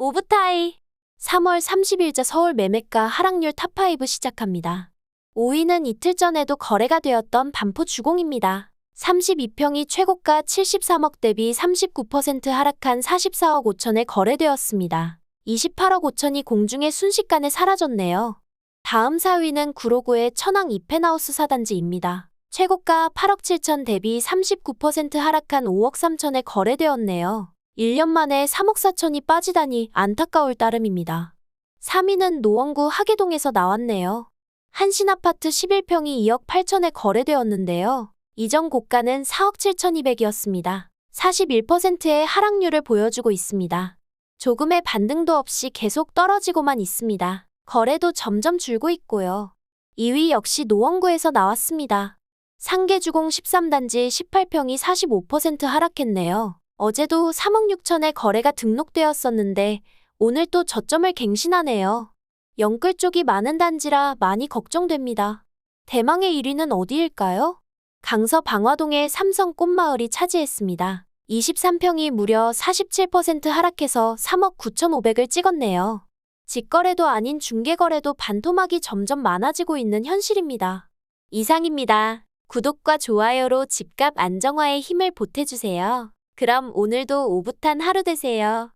오브타이 3월 30일자 서울 매매가 하락률 탑5 시작합니다. 5위는 이틀 전에도 거래가 되었던 반포 주공입니다. 32평이 최고가 73억 대비 39% 하락한 44억 5천에 거래되었습니다. 28억 5천이 공중에 순식간에 사라졌네요. 다음 4위는 구로구의 천왕 이펜하우스 사단지입니다. 최고가 8억 7천 대비 39% 하락한 5억 3천에 거래되었네요. 1년 만에 3억 4천이 빠지다니 안타까울 따름입니다. 3위는 노원구 하계동에서 나왔네요. 한신아파트 11평이 2억 8천에 거래되었는데요. 이전 고가는 4억 7천2백이었습니다. 41%의 하락률을 보여주고 있습니다. 조금의 반등도 없이 계속 떨어지고만 있습니다. 거래도 점점 줄고 있고요. 2위 역시 노원구에서 나왔습니다. 상계주공 13단지 18평이 45% 하락했네요. 어제도 3억 6천에 거래가 등록되었었는데 오늘 또 저점을 갱신하네요. 영끌 쪽이 많은 단지라 많이 걱정됩니다. 대망의 1위는 어디일까요? 강서 방화동의 삼성 꽃마을이 차지했습니다. 23평이 무려 47% 하락해서 3억 9,500을 찍었네요. 직거래도 아닌 중개거래도 반토막이 점점 많아지고 있는 현실입니다. 이상입니다. 구독과 좋아요로 집값 안정화에 힘을 보태주세요. 그럼 오늘도 오붓한 하루 되세요.